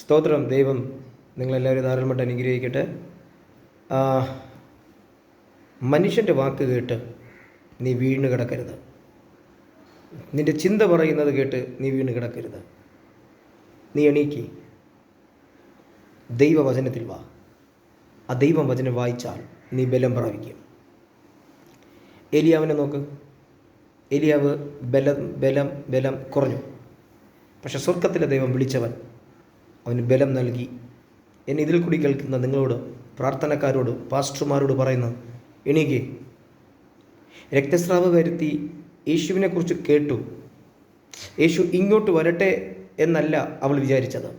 സ്തോത്രം ദൈവം നിങ്ങളെല്ലാവരും ധാരാളമായിട്ട് അനുഗ്രഹിക്കട്ടെ. മനുഷ്യന്റെ വാക്ക് കേട്ട് നീ വീണ് കിടക്കരുത്. നിന്റെ ചിന്ത പറയുന്നത് കേട്ട് നീ വീണ് കിടക്കരുത്. നീ എണീക്കി. ദൈവവചനത്തിൽ വാ. ആ ദൈവം വചനം വായിച്ചാൽ നീ ബലം പ്രാപിക്കും. എലിയാവിനെ നോക്ക്. എലിയാവ് ബലം ബലം ബലം കുറഞ്ഞു. പക്ഷെ സ്വർഗത്തിലെ ദൈവം വിളിച്ചവൻ അവന് ബലം നൽകി. എന്നെ ഇതിൽ കൂടി കേൾക്കുന്ന നിങ്ങളോട് പ്രാർത്ഥനക്കാരോട് പാസ്റ്റർമാരോട് പറയുന്നു എണീക്ക്. രക്തസ്രാവ വരുത്തി യേശുവിനെക്കുറിച്ച് കേട്ടു. യേശു ഇങ്ങോട്ട് വരട്ടെ എന്നല്ല അവൾ വിചാരിച്ചത്.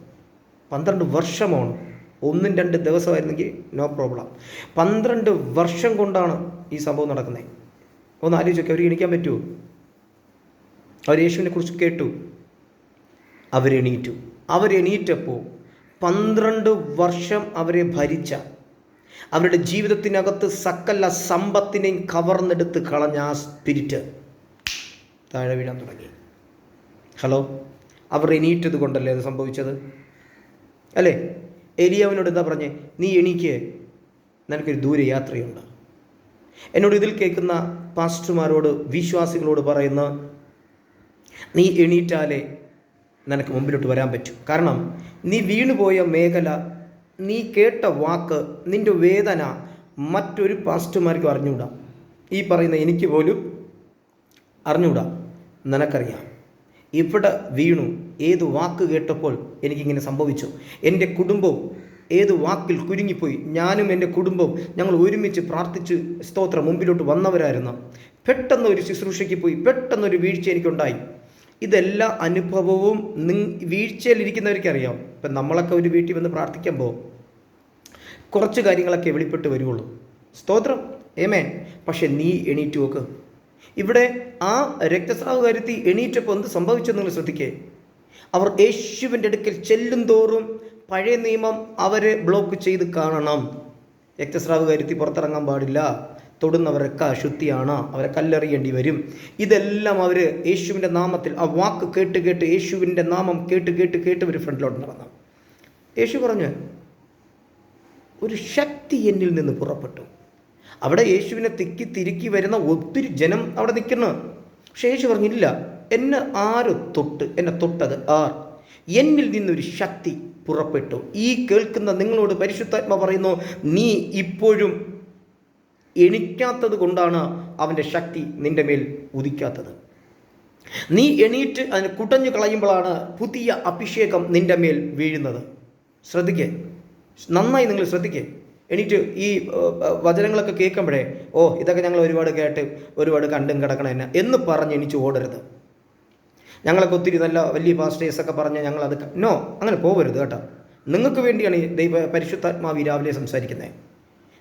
പന്ത്രണ്ട് വർഷമാണ് ഒന്നും രണ്ട് ദിവസമായിരുന്നെങ്കിൽ നോ പ്രോബ്ലം പന്ത്രണ്ട് വർഷം കൊണ്ടാണ് ഈ സംഭവം നടക്കുന്നത്. ഒന്ന് ആലോചിച്ചൊക്കെ അവർ എണീക്കാൻ പറ്റുമോ? അവർ യേശുവിനെ കുറിച്ച് കേട്ടു അവരെണീറ്റു അവരെണീറ്റപ്പോൾ പന്ത്രണ്ട് വർഷം അവരെ ഭരിച്ച അവരുടെ ജീവിതത്തിനകത്ത് സകല സമ്പത്തിനെയും കവർന്നെടുത്ത് കളഞ്ഞ ആ സ്പിരിറ്റ് താഴെ വീഴാൻ തുടങ്ങി. ഹലോ അവർ എണീറ്റത് കൊണ്ടല്ലേ അത് സംഭവിച്ചത്? അല്ലേ? എലിയാവിനോട് എന്താ പറഞ്ഞേ? നീ എണീക്ക് നിനക്കൊരു ദൂരയാത്രയുണ്ട് എന്നോട് ഇതിൽ കേൾക്കുന്ന പാസ്റ്റർമാരോട് വിശ്വാസികളോട് പറയുന്ന നീ എണീറ്റാലേ നിനക്ക് മുമ്പിലോട്ട് വരാൻ പറ്റും. കാരണം നീ വീണുപോയ മേഖല നീ കേട്ട വാക്ക് നിന്റെ വേദന മറ്റൊരു പാസ്റ്റർമാർക്ക് അറിഞ്ഞുകൂടാ. ഈ പറയുന്ന എനിക്ക് പോലും അറിഞ്ഞുകൂടാ. നിനക്കറിയാം. ഇവിടെ വീണു. ഏത് വാക്ക് കേട്ടപ്പോൾ എനിക്കിങ്ങനെ സംഭവിച്ചു. എന്റെ കുടുംബവും ഏത് വാക്കിൽ കുരുങ്ങിപ്പോയി. ഞാനും എന്റെ കുടുംബവും ഞങ്ങൾ ഒരുമിച്ച് പ്രാർത്ഥിച്ച് സ്തോത്രം മുമ്പിലോട്ട് വന്നവരായിരുന്നു. പെട്ടെന്ന് ഒരു ശുശ്രൂഷയ്ക്ക് പോയി. പെട്ടെന്നൊരു വീഴ്ച എനിക്കുണ്ടായി. ഇതെല്ലാ അനുഭവവും നിങ് വീഴ്ചയിലിരിക്കുന്നവർക്ക് അറിയാം ഇപ്പം നമ്മളൊക്കെ ഒരു വീട്ടിൽ വന്ന് പ്രാർത്ഥിക്കുമ്പോൾ കുറച്ച് കാര്യങ്ങളൊക്കെ വെളിപ്പെട്ട് വരുള്ളൂ സ്തോത്രം. ഏമേൻ പക്ഷെ നീ എണീറ്റ് നോക്ക്. ഇവിടെ ആ രക്തസ്രാവ് കരുത്തി എണീറ്റപ്പോൾ എന്ത് സംഭവിച്ചെന്ന് നിങ്ങൾ ശ്രദ്ധിക്കേ. അവർ യേശുവിന്റെ അടുക്കൽ ചെല്ലും തോറും പഴയ നിയമം അവരെ ബ്ലോക്ക് ചെയ്ത് കാണണം. രക്തസ്രാവ് കരുത്തി പുറത്തിറങ്ങാൻ പാടില്ല. തൊടുന്നവരൊക്കെ അശുദ്ധിയാണ്. അവരെ കല്ലെറിയേണ്ടി വരും. ഇതെല്ലാം അവർ യേശുവിന്റെ നാമത്തിൽ ആ വാക്ക് കേട്ട് കേട്ട് യേശുവിന്റെ നാമം കേട്ട് കേട്ട് കേട്ട് ഒരു ഫ്രണ്ടിലോട്ട് നടന്നു. യേശു പറഞ്ഞു ഒരു ശക്തി എന്നിൽ നിന്ന് പുറപ്പെട്ടു. അവിടെ യേശുവിനെ തിക്കി തിരുക്കി വരുന്ന ഒത്തിരി ജനം അവിടെ നിൽക്കുന്നു. പക്ഷേ യേശു പറഞ്ഞില്ല എന്നെ ആര് തൊട്ട്? എന്നെ തൊട്ടത് ആർ? എന്നിൽ നിന്നൊരു ശക്തി പുറപ്പെട്ടു. ഈ കേൾക്കുന്ന നിങ്ങളോട് പരിശുദ്ധാത്മ പറയുന്നു നീ ഇപ്പോഴും എണിക്കാത്തത് കൊണ്ടാണ് അവന്റെ ശക്തി നിന്റെ മേൽ ഉദിക്കാത്തത്. നീ എണീറ്റ് അതിന് കുടഞ്ഞു കളയുമ്പോഴാണ് പുതിയ അഭിഷേകം നിന്റെ മേൽ വീഴുന്നത്. ശ്രദ്ധിക്കേ. നന്നായി നിങ്ങൾ ശ്രദ്ധിക്കേ. എണീറ്റ് ഈ വചനങ്ങളൊക്കെ കേൾക്കുമ്പോഴേ ഓ ഇതൊക്കെ ഞങ്ങൾ ഒരുപാട് കേട്ട് ഒരുപാട് കണ്ടും കിടക്കണം എന്നെ എന്ന് പറഞ്ഞ് എണീച്ച് ഓടരുത്. ഞങ്ങളൊക്കെ ഒത്തിരി നല്ല വലിയ പാസ്റ്റേഴ്സൊക്കെ പറഞ്ഞ് ഞങ്ങളത് നോ അങ്ങനെ പോകരുത് കേട്ടോ. നിങ്ങൾക്ക് വേണ്ടിയാണ് ദൈവ പരിശുദ്ധാത്മാവ് രാവിലെ സംസാരിക്കുന്നത്.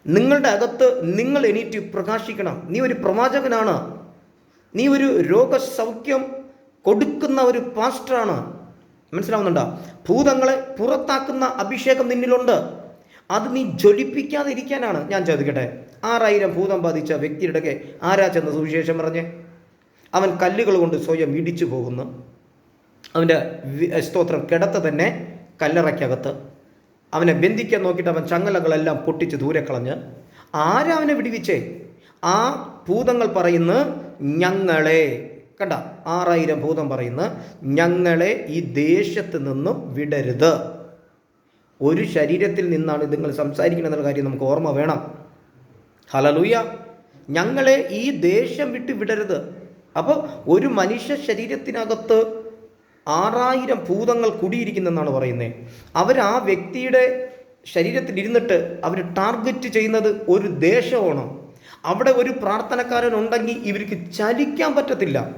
നിങ്ങളുടെ അകത്ത് നിങ്ങൾ എണീറ്റ് പ്രകാശിക്കണം. നീ ഒരു പ്രവാചകനാണ്. നീ ഒരു രോഗസൗഖ്യം കൊടുക്കുന്ന ഒരു പാസ്റ്ററാണ്. മനസ്സിലാവുന്നുണ്ടോ? ഭൂതങ്ങളെ പുറത്താക്കുന്ന അഭിഷേകം നിന്നിലുണ്ട്. അത് നീ ജ്വലിപ്പിക്കാതെ ഇരിക്കാനാണ് ഞാൻ ചോദിക്കട്ടെ ആറായിരം ഭൂതം ബാധിച്ച വ്യക്തിയുടെ ആരാ ചെന്ന് സുവിശേഷം പറഞ്ഞേ? അവൻ കല്ലുകൾ കൊണ്ട് സ്വയം ഇടിച്ചു പോകുന്നു. അവന്റെ സ്തോത്രം കിടത്ത് തന്നെ കല്ലറയ്ക്കകത്ത്. അവനെ ബന്ധിക്കാൻ നോക്കിയിട്ട് അവൻ ചങ്ങലകളെല്ലാം പൊട്ടിച്ച് ദൂരെ കളഞ്ഞ് ആരവനെ വിടുവിച്ചേ? ആ ഭൂതങ്ങൾ പറയുന്ന ഞങ്ങളെ. കണ്ട ആറായിരം ഭൂതം പറയുന്ന ഞങ്ങളെ ഈ ദേശത്ത് നിന്നും വിടരുത്. ഒരു ശരീരത്തിൽ നിന്നാണ് നിങ്ങൾ സംസാരിക്കണം എന്നുള്ള കാര്യം നമുക്ക് ഓർമ്മ വേണം. ഹലലൂയ ഞങ്ങളെ ഈ ദേശം വിട്ട് വിടരുത്. അപ്പോൾ ഒരു മനുഷ്യ ശരീരത്തിനകത്ത് ആറായിരം ഭൂതങ്ങൾ കുടിയിരിക്കുന്നെന്നാണ് പറയുന്നത് അവർ ആ വ്യക്തിയുടെ ശരീരത്തിൽ ഇരുന്നിട്ട് അവർ ടാർഗറ്റ് ചെയ്യുന്നത് ഒരു ദേശമാണ്. അവിടെ ഒരു പ്രാർത്ഥനക്കാരൻ ഉണ്ടെങ്കിൽ ഇവർക്ക് ചലിക്കാൻ പറ്റത്തില്ല.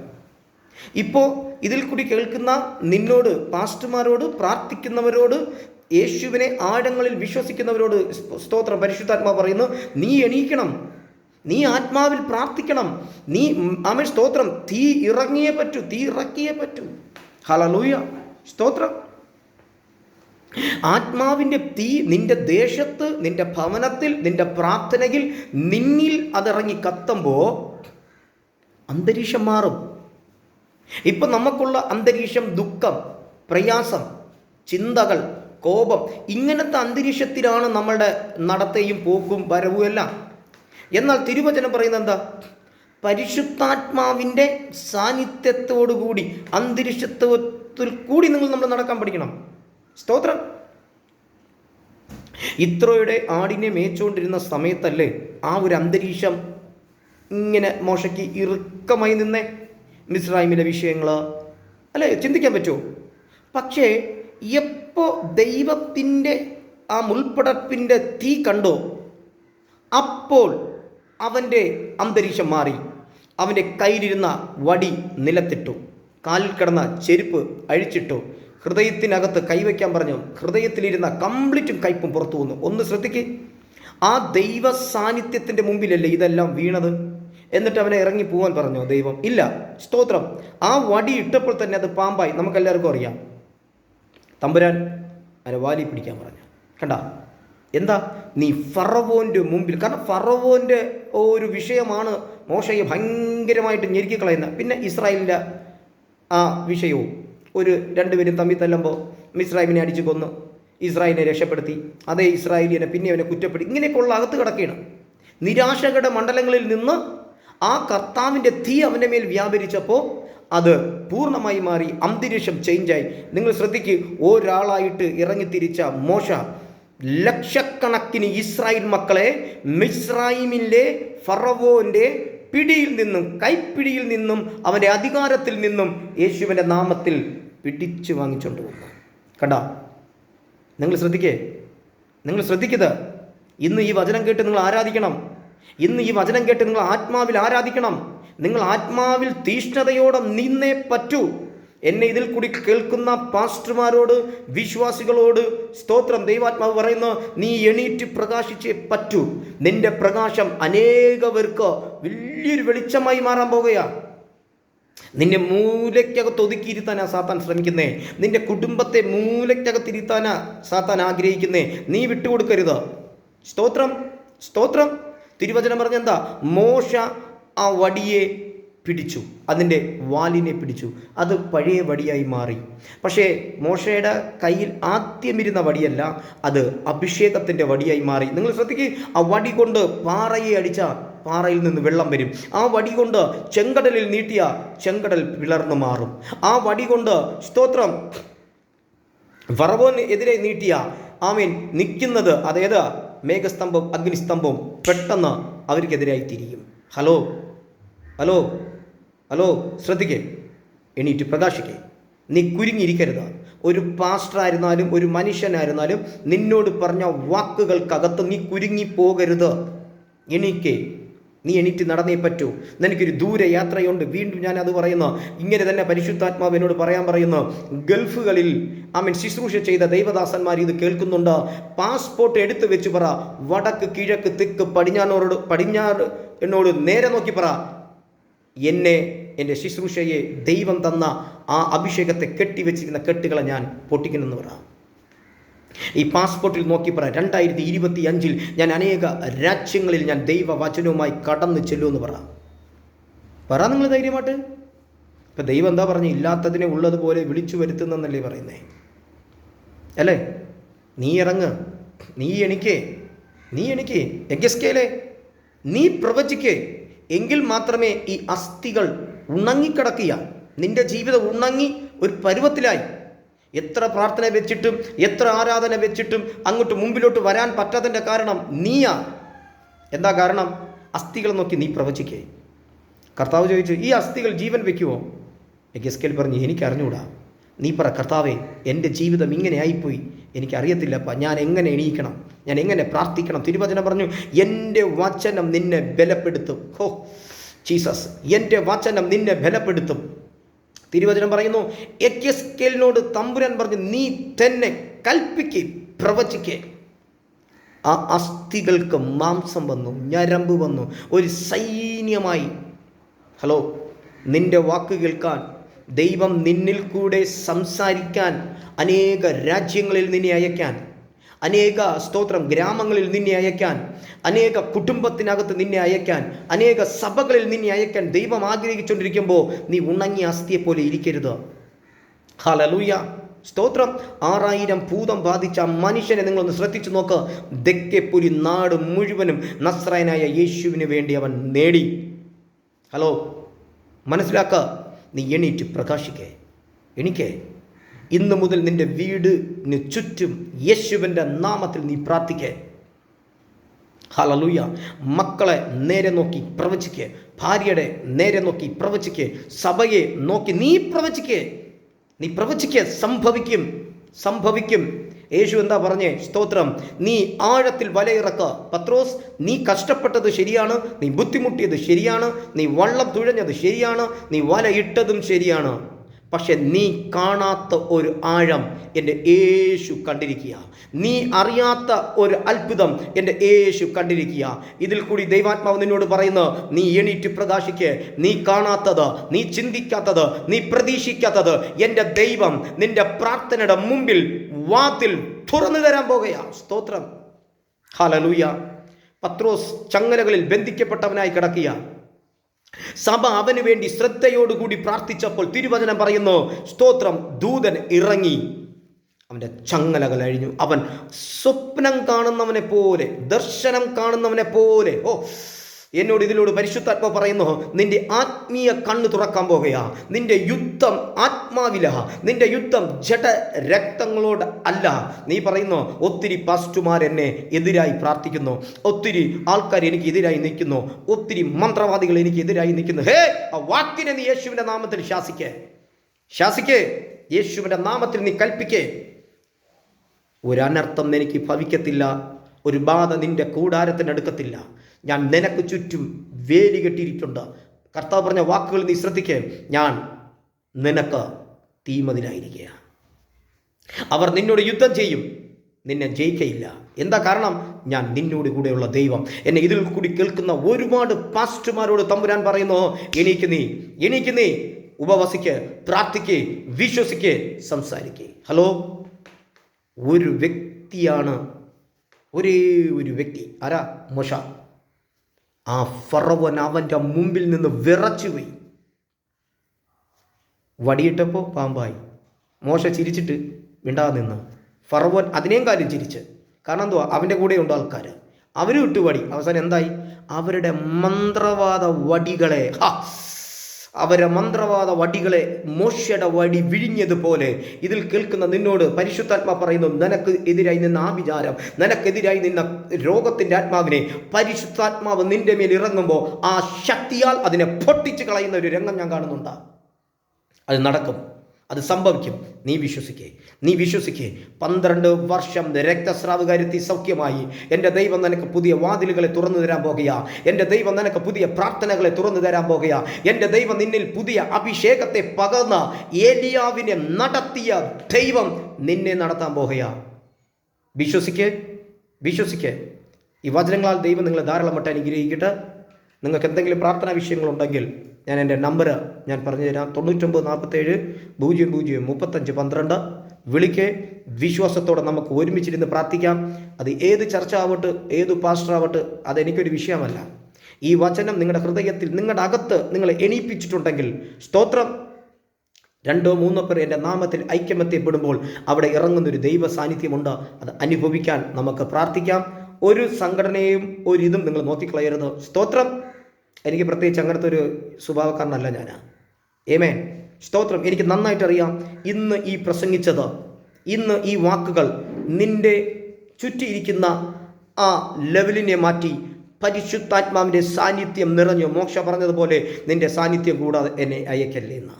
ഇപ്പോൾ ഇതിൽ കൂടി കേൾക്കുന്ന നിന്നോട് പാസ്റ്റർമാരോട് പ്രാർത്ഥിക്കുന്നവരോട് യേശുവിനെ ആഴങ്ങളിൽ വിശ്വസിക്കുന്നവരോട് സ്തോത്രം. പരിശുദ്ധാത്മാ പറയുന്നു നീ എണീക്കണം. നീ ആത്മാവിൽ പ്രാർത്ഥിക്കണം. നീ ആമൻ സ്തോത്രം. തീ ഇറങ്ങിയേ പറ്റൂ തീ ഇറക്കിയേ പറ്റൂ. ഹലലൂയ സ്തോത്രം. ആത്മാവിന്റെ തീ നിന്റെ ദേശത്ത് നിന്റെ ഭവനത്തിൽ നിന്റെ പ്രാർത്ഥനയിൽ നിന്നിൽ അതിറങ്ങി കത്തുമ്പോൾ അന്തരീക്ഷം മാറും. ഇപ്പം നമുക്കുള്ള അന്തരീക്ഷം ദുഃഖം പ്രയാസം ചിന്തകൾ കോപം ഇങ്ങനത്തെ അന്തരീക്ഷത്തിലാണ് നമ്മളുടെ നടത്തയും പോക്കും വരവും എല്ലാം. എന്നാൽ തിരുവചനം പറയുന്നത് എന്താ? പരിശുദ്ധാത്മാവിന്റെ സാന്നിധ്യത്തോടുകൂടി അന്തരീക്ഷത്വത്തിൽ കൂടി നിങ്ങൾ നമ്മൾ നടക്കാൻ പഠിക്കണം. സ്തോത്രം. ഇത്രയുടെ ആടിനെ മേച്ചുകൊണ്ടിരുന്ന സമയത്തല്ലേ ആ ഒരു അന്തരീക്ഷം ഇങ്ങനെ മോശയ്ക്ക് ഇറുക്കമായി നിന്നേ? മിസ്രൈമിലെ വിഷയങ്ങൾ. അല്ലേ ചിന്തിക്കാൻ പറ്റുമോ? പക്ഷേ എപ്പോൾ ദൈവത്തിന്റെ ആ മുൾപ്പടപ്പിന്റെ തീ കണ്ടോ? അപ്പോൾ അവന്റെ അന്തരീക്ഷം മാറി. അവന്റെ കയ്യിലിരുന്ന വടി നിലത്തിട്ടു. കാലിൽ കിടന്ന ചെരുപ്പ് അഴിച്ചിട്ടു. ഹൃദയത്തിനകത്ത് കൈവയ്ക്കാൻ പറഞ്ഞു ഹൃദയത്തിലിരുന്ന കംപ്ലീറ്റും കയ്പും പുറത്തു വന്നു. ഒന്ന് ശ്രദ്ധിക്ക്. ആ ദൈവ സാന്നിധ്യത്തിന്റെ മുമ്പിലല്ലേ ഇതെല്ലാം വീണത്? എന്നിട്ട് അവനെ ഇറങ്ങി പോകാൻ പറഞ്ഞു ദൈവം ഇല്ല സ്തോത്രം. ആ വടി ഇട്ടപ്പോൾ തന്നെ അത് പാമ്പായി. നമുക്കെല്ലാവർക്കും അറിയാം. തമ്പുരാൻ അവനെ വാലി പിടിക്കാൻ പറഞ്ഞു. കണ്ട? എന്താ? നീ ഫറവോന്റെ മുമ്പിൽ കാരണം ഫറവോന്റെ ഒരു വിഷയമാണ് മോശയെ ഭയങ്കരമായിട്ട് ഞെരുക്കിക്കളയുന്നത്. പിന്നെ ഇസ്രായേലിന്റെ ആ വിഷയവും ഒരു രണ്ടുപേരും തമ്മിൽ തല്ലുമ്പോൾ മിസ്രൈമിനെ അടിച്ചു കൊന്ന് ഇസ്രായേലിനെ രക്ഷപ്പെടുത്തി അതേ ഇസ്രായേലിനെ പിന്നെ അവനെ കുറ്റപ്പെടുത്തി. ഇങ്ങനെയൊക്കെയുള്ള അകത്ത് കിടക്കുകയാണ്. നിരാശകളുടെ മണ്ഡലങ്ങളിൽ നിന്ന് ആ കർത്താവിന്റെ തീ അവന്റെ മേൽ വ്യാപരിച്ചപ്പോൾ അത് പൂർണമായി മാറി അന്തരീക്ഷം ചേഞ്ചായി നിങ്ങൾ ശ്രദ്ധിക്കുക ഒരാളായിട്ട് ഇറങ്ങിത്തിരിച്ച മോശ ലക്ഷക്കണക്കിന് ഇസ്രായേൽ മക്കളെ മിസ്രൈമിന്റെ ഫറവോന്റെ പിടിയിൽ നിന്നും കൈപ്പിടിയിൽ നിന്നും അവന്റെ അധികാരത്തിൽ നിന്നും യേശുവിന്റെ നാമത്തിൽ പിടിച്ചു വാങ്ങിച്ചുകൊണ്ട് വന്നു. കണ്ട? നിങ്ങൾ ശ്രദ്ധിക്കേ. നിങ്ങൾ ശ്രദ്ധിക്കുക ഇന്ന് ഈ വചനം കേട്ട് നിങ്ങൾ ആരാധിക്കണം. ഇന്ന് ഈ വചനം കേട്ട് നിങ്ങൾ ആത്മാവിൽ ആരാധിക്കണം. നിങ്ങൾ ആത്മാവിൽ തീഷ്ണതയോടെ നിന്നേ പറ്റൂ. എന്നെ ഇതിൽ കൂടി കേൾക്കുന്ന പാസ്റ്റർമാരോട് വിശ്വാസികളോട് സ്തോത്രം. ദൈവാത്മാവ് പറയുന്നു നീ എണീറ്റ് പ്രകാശിച്ചേ പറ്റൂ. നിന്റെ പ്രകാശം അനേകവർക്ക് വലിയൊരു വെളിച്ചമായി മാറാൻ പോകുകയാ. നിന്റെ മൂലയ്ക്കകത്ത് ഒതുക്കിയിരുത്താനാ സാത്താൻ ശ്രമിക്കുന്നേ. നിന്റെ കുടുംബത്തെ മൂലയ്ക്കകത്തിരുത്താനാ സാത്താൻ ആഗ്രഹിക്കുന്നേ. നീ വിട്ടുകൊടുക്കരുത്. സ്തോത്രം സ്തോത്രം. തിരുവചനം പറഞ്ഞെന്താ? മോശ ആ വടിയെ പിടിച്ചു. അതിന്റെ വാലിനെ പിടിച്ചു. അത് പഴയ വടിയായി മാറി. പക്ഷേ മോശയുടെ കയ്യിൽ ആദ്യമിരുന്ന വടിയല്ല അത് അഭിഷേകത്തിന്റെ വടിയായി മാറി. നിങ്ങൾ ശ്രദ്ധിക്കുക ആ വടി കൊണ്ട് പാറയെ അടിച്ച പാറയിൽ നിന്ന് വെള്ളം വരും. ആ വടി കൊണ്ട് ചെങ്കടലിൽ നീട്ടിയ ചെങ്കടൽ പിളർന്നു മാറും. ആ വടി കൊണ്ട് സ്തോത്രം. ഫറവോന് എതിരെ നീട്ടിയ ആമീൻ നിൽക്കുന്നത് അതേത്? മേഘസ്തംഭം അഗ്നിസ്തംഭം പെട്ടെന്ന് അവർക്കെതിരായി തിരിയും. ഹലോ? ഹലോ? ഹലോ ശ്രദ്ധിക്കേ. എണീറ്റ് പ്രകാശിക്കേ. നീ കുരുങ്ങിയിരിക്കരുത്. ഒരു പാസ്റ്റർ പാസ്റ്ററായിരുന്നാലും ഒരു മനുഷ്യനായിരുന്നാലും നിന്നോട് പറഞ്ഞ വാക്കുകൾക്കകത്ത് നീ കുരുങ്ങി പോകരുത് എണീക്കേ. നീ എണീറ്റ് നടന്നേ പറ്റൂ. നിനക്കൊരു ദൂരെ യാത്രയുണ്ട് വീണ്ടും ഞാൻ അത് പറയുന്നു. ഇങ്ങനെ തന്നെ പരിശുദ്ധാത്മാവ് എന്നോട് പറയാൻ പറയുന്നു. ഗൾഫുകളിൽ ആമൻ ശുശ്രൂഷ ചെയ്ത ദൈവദാസന്മാർ ഇത് കേൾക്കുന്നുണ്ട്. പാസ്പോർട്ട് എടുത്തു വെച്ച് പറ. വടക്ക് കിഴക്ക് തെക്ക് പടിഞ്ഞാറോട് പടിഞ്ഞാറ് എന്നോട് നേരെ നോക്കി പറ. എന്നെ എന്റെ ശുശ്രൂഷയെ ദൈവം തന്ന ആ അഭിഷേകത്തെ കെട്ടിവെച്ചിരുന്ന കെട്ടുകളെ ഞാൻ പൊട്ടിക്കുന്നെന്ന് പറ ഈ പാസ്പോർട്ടിൽ നോക്കി പറ രണ്ടായിരത്തി ഇരുപത്തി അഞ്ചിൽ ഞാൻ അനേക രാജ്യങ്ങളിൽ ഞാൻ ദൈവവചനവുമായി കടന്നു ചെല്ലുമെന്ന് പറ പറ നിങ്ങൾ ധൈര്യമായിട്ട്. ഇപ്പം ദൈവം എന്താ പറഞ്ഞു? ഇല്ലാത്തതിനെ ഉള്ളതുപോലെ വിളിച്ചു വരുത്തുന്നെന്നല്ലേ പറയുന്നേ. അല്ലേ? നീ ഇറങ്ങ്. നീ എണിക്കേ. നീ എണിക്കേ. എഗസ്കേലേ നീ പ്രവചിക്കേ. എങ്കിൽ മാത്രമേ ഈ അസ്ഥികൾ ഉണങ്ങിക്കിടക്കുക നിന്റെ ജീവിതം ഉണങ്ങി ഒരു പരുവത്തിലായി. എത്ര പ്രാർത്ഥന വെച്ചിട്ടും എത്ര ആരാധന വെച്ചിട്ടും അങ്ങോട്ട് മുമ്പിലോട്ട് വരാൻ പറ്റാത്തതിന്റെ കാരണം നീയാ എന്താ കാരണം? അസ്ഥികൾ നോക്കി നീ പ്രവചിക്കേ. കർത്താവ് ചോദിച്ചു ഈ അസ്ഥികൾ ജീവൻ വെക്കുമോ എഗസ്കേൽ പറഞ്ഞു എനിക്ക് നീ പറ കർത്താവേ എന്റെ ജീവിതം ഇങ്ങനെ ആയിപ്പോയി. എനിക്കറിയത്തില്ലപ്പ ഞാൻ എങ്ങനെ എണീക്കണം? ഞാൻ എങ്ങനെ പ്രാർത്ഥിക്കണം? തിരുവചനം പറഞ്ഞു എന്റെ വചനം നിന്നെ ബലപ്പെടുത്തും. ഹോ ജീസസ് എന്റെ വചനം നിന്നെ ബലപ്പെടുത്തും. തിരുവചനം പറയുന്നു എക്കിയസ്കേലിനോട് തമ്പുരാൻ പറഞ്ഞു നീ തന്നെ കൽപ്പിക്ക് പ്രവചിക്കേ. ആ അസ്ഥികൾക്ക് മാംസം വന്നു ഞരമ്പ് വന്നു ഒരു സൈന്യമായി. ഹലോ നിന്റെ വാക്ക് കേൾക്കാൻ ദൈവം നിന്നിൽ കൂടെ സംസാരിക്കാൻ അനേക രാജ്യങ്ങളിൽ നിന്നെ അയക്കാൻ അനേക സ്തോത്രം ഗ്രാമങ്ങളിൽ നിന്നെ അയക്കാൻ അനേക കുടുംബത്തിനകത്ത് നിന്നെ അയക്കാൻ അനേക സഭകളിൽ നിന്നെ അയക്കാൻ ദൈവം ആഗ്രഹിച്ചുകൊണ്ടിരിക്കുമ്പോൾ നീ ഉണങ്ങിയ അസ്ഥിയെ പോലെ ഇരിക്കരുത്. ഹലലൂയ സ്തോത്രം. ആറായിരം ഭൂതം ബാധിച്ച മനുഷ്യനെ നിങ്ങളൊന്ന് ശ്രദ്ധിച്ചു നോക്ക്. ദക്കെപ്പുരി നാട് മുഴുവനും നസ്രായനായ യേശുവിന് വേണ്ടി അവൻ നേടി. ഹലോ. മനസ്സിലാക്ക. നീ എണീറ്റ് പ്രകാശിക്കേ. എണിക്കേ. ഇന്ന് മുതൽ നിന്റെ വീടിന് ചുറ്റും യേശുവിന്റെ നാമത്തിൽ നീ പ്രാർത്ഥിക്കേ. ഹലലൂയ മക്കളെ നേരെ നോക്കി പ്രവചിക്കേ. ഭാര്യയുടെ നേരെ നോക്കി പ്രവചിക്കേ. സഭയെ നോക്കി നീ പ്രവചിക്കേ. നീ പ്രവചിക്കേ. സംഭവിക്കും. സംഭവിക്കും. യേശു എന്താ പറഞ്ഞേ? സ്തോത്രം. നീ ആഴത്തിൽ വലയിറക്ക. പത്രോസ് നീ കഷ്ടപ്പെട്ടത് ശരിയാണ്. നീ ബുദ്ധിമുട്ടിയത് ശരിയാണ്. നീ വള്ളം തുഴഞ്ഞത് ശരിയാണ്. നീ വലയിട്ടതും ശരിയാണ്. പക്ഷെ നീ കാണാത്ത ഒരു ആഴം എന്റെ യേശു കണ്ടിരിക്കുക. നീ അറിയാത്ത ഒരു അത്ഭുതം എന്റെ യേശു കണ്ടിരിക്കുക. ഇതിൽ കൂടി ദൈവാത്മാവ് നിന്നോട് പറയുന്നു നീ എണീറ്റ് പ്രകാശിക്ക്. നീ കാണാത്തത് നീ ചിന്തിക്കാത്തത് നീ പ്രതീക്ഷിക്കാത്തത് എന്റെ ദൈവം നിന്റെ പ്രാർത്ഥനയുടെ മുമ്പിൽ വാതിൽ തുറന്നു തരാൻ പോകുകയാ. സ്തോത്രം. ഹാലലൂയ പത്രോസ് ചങ്ങലകളിൽ ബന്ധിക്കപ്പെട്ടവനായി കിടക്കുക സഭ അവന് വേണ്ടി ശ്രദ്ധയോടുകൂടി പ്രാർത്ഥിച്ചപ്പോൾ തിരുവചനം പറയുന്നു സ്തോത്രം ദൂതൻ ഇറങ്ങി. അവന്റെ ചങ്ങലകൾ അഴിഞ്ഞു. അവൻ സ്വപ്നം കാണുന്നവനെ പോലെ ദർശനം കാണുന്നവനെ പോലെ ഓ എന്നോട് ഇതിലൂടെ പരിശുദ്ധാത്മ പറയുന്നു നിന്റെ ആത്മീയ കണ്ണ് തുറക്കാൻ പോകുകയാ നിന്റെ യുദ്ധം ആത്മാവില. നിന്റെ യുദ്ധം ജട രക്തങ്ങളോട് അല്ല. നീ പറയുന്നു ഒത്തിരി പാസ്റ്റുമാർ എന്നെ എതിരായി പ്രാർത്ഥിക്കുന്നു. ഒത്തിരി ആൾക്കാർ എനിക്ക് എതിരായി നിൽക്കുന്നു. ഒത്തിരി മന്ത്രവാദികൾ എനിക്ക് എതിരായി നിൽക്കുന്നു. ഹേ ആ വാക്കിനെ നീ യേശുവിന്റെ നാമത്തിൽ ശാസിക്കേ. ശാസിക്കേ. യേശുവിന്റെ നാമത്തിൽ നീ കൽപ്പിക്കേ. ഒരനർത്ഥം എനിക്ക് ഭവിക്കത്തില്ല. ഒരു ബാധ നിന്റെ കൂടാരത്തിനടുക്കത്തില്ല. ഞാൻ നിനക്ക് ചുറ്റും വേലി കെട്ടിയിട്ടുണ്ട്. കർത്താവ് പറഞ്ഞ വാക്കുകൾ നീ ശ്രദ്ധിക്കേ. ഞാൻ നിനക്ക് തീമതിലായിരിക്കുക അവർ നിന്നോട് യുദ്ധം ചെയ്യും. നിന്നെ ജയിക്കയില്ല. എന്താ കാരണം? ഞാൻ നിന്നോട് കൂടെയുള്ള ദൈവം. എന്നെ ഇതിൽ കൂടി കേൾക്കുന്ന ഒരുപാട് പാസ്റ്റുമാരോട് തമ്പുരാൻ പറയുന്നു എനിക്ക് നീ എനിക്ക് നീ ഉപവസിക്ക് പ്രാർത്ഥിക്ക് വിശ്വസിക്ക് സംസാരിക്ക്. ഹലോ? ഒരു വ്യക്തിയാണ് ഒരേ ഒരു വ്യക്തി. ആരാ? മൊഷ ആ ഫറവൻ അവന്റെ മുമ്പിൽ നിന്ന് വിറച്ചുപോയി. വടിയിട്ടപ്പോൾ പാമ്പായി. മോശ ചിരിച്ചിട്ട് മിണ്ടാതെ നിന്ന്. ഫറവൻ അതിനേം കാര്യം ചിരിച്ച്. കാരണം എന്തുവാ? അവന്റെ കൂടെ ഉണ്ട് ആൾക്കാർ അവരും ഇട്ട് വടി അവസാനം എന്തായി? അവരുടെ മന്ത്രവാദ വടികളെ. അവരെ മന്ത്രവാദ വടികളെ മോശയുടെ വടി വിഴിഞ്ഞതുപോലെ ഇതിൽ കേൾക്കുന്ന നിന്നോട് പരിശുദ്ധാത്മ പറയുന്നു നിനക്ക് എതിരായി നിന്ന ആ വിചാരം നിനക്കെതിരായി നിന്ന രോഗത്തിന്റെ ആത്മാവിനെ പരിശുദ്ധാത്മാവ് നിന്റെ മേൽ ഇറങ്ങുമ്പോൾ ആ ശക്തിയാൽ അതിനെ പൊട്ടിച്ച് കളയുന്ന ഒരു രംഗം ഞാൻ കാണുന്നുണ്ട്. അത് നടക്കും. അത് സംഭവിക്കും. നീ വിശ്വസിക്കേ. നീ വിശ്വസിക്കേ. പന്ത്രണ്ട് വർഷം രക്തസ്രാവ് കരുത്തി സൗഖ്യമായി. എന്റെ ദൈവം നിനക്ക് പുതിയ വാതിലുകളെ തുറന്നു തരാൻ പോകുകയാ. എന്റെ ദൈവം നിനക്ക് പുതിയ പ്രാർത്ഥനകളെ തുറന്നു തരാൻ പോകുകയാ. എന്റെ ദൈവം നിന്നിൽ പുതിയ അഭിഷേകത്തെ പകർന്ന ഏലിയാവിനെ നടത്തിയ ദൈവം നിന്നെ നടത്താൻ പോകുകയാ. വിശ്വസിക്കേ. വിശ്വസിക്കേ. ഈ വചനങ്ങളാൽ ദൈവം നിങ്ങളെ ധാരാളമായിട്ട് അനുഗ്രഹിക്കട്ടെ. നിങ്ങൾക്ക് എന്തെങ്കിലും പ്രാർത്ഥനാ വിഷയങ്ങളുണ്ടെങ്കിൽ ഞാൻ എന്റെ നമ്പർ ഞാൻ പറഞ്ഞു തരാം. തൊണ്ണൂറ്റൊമ്പത് നാൽപ്പത്തേഴ് പൂജ്യം പൂജ്യം മുപ്പത്തഞ്ച് പന്ത്രണ്ട്. വിളിക്കേ. വിശ്വാസത്തോടെ നമുക്ക് ഒരുമിച്ചിരുന്ന് പ്രാർത്ഥിക്കാം. അത് ഏത് ചർച്ച ആവട്ടെ ഏത് പാസ്റ്റർ ആവട്ടെ അതെനിക്കൊരു വിഷയമല്ല. ഈ വചനം നിങ്ങളുടെ ഹൃദയത്തിൽ നിങ്ങളുടെ അകത്ത് നിങ്ങളെ എണീപ്പിച്ചിട്ടുണ്ടെങ്കിൽ സ്തോത്രം. രണ്ടോ മൂന്നോ പേർ എന്റെ നാമത്തിൽ ഐക്യമെത്തിയപ്പെടുമ്പോൾ അവിടെ ഇറങ്ങുന്നൊരു ദൈവ സാന്നിധ്യമുണ്ട്. അത് അനുഭവിക്കാൻ നമുക്ക് പ്രാർത്ഥിക്കാം. ഒരു സംഘടനയും ഒരു ഇതും നിങ്ങൾ നോക്കിക്കളയരുത്. സ്തോത്രം. എനിക്ക് പ്രത്യേകിച്ച് അങ്ങനത്തെ ഒരു സ്വഭാവക്കാരനല്ല ഞാൻ ഏമേ സ്തോത്രം. എനിക്ക് നന്നായിട്ട് അറിയാം. ഇന്ന് ഈ പ്രസംഗിച്ചത് ഇന്ന് ഈ വാക്കുകൾ നിന്റെ ചുറ്റിയിരിക്കുന്ന ആ ലെവലിനെ മാറ്റി പരിശുദ്ധാത്മാവിന്റെ സാന്നിധ്യം നിറഞ്ഞു മോക്ഷ പറഞ്ഞതുപോലെ നിന്റെ സാന്നിധ്യം കൂടാതെ എന്നെ അയക്കല്ലേ എന്ന്.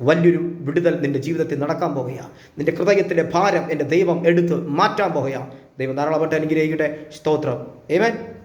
വലിയൊരു വിടുതൽ നിന്റെ ജീവിതത്തിൽ നടക്കാൻ പോകുകയാണ് നിന്റെ ഹൃദയത്തിലെ ഭാരം എന്റെ ദൈവം എടുത്ത് മാറ്റാൻ പോകുക ദൈവം ധാരാളമായിട്ട് അനുഗ്രഹിക്കട്ടെ. സ്തോത്രം. ഏമേൻ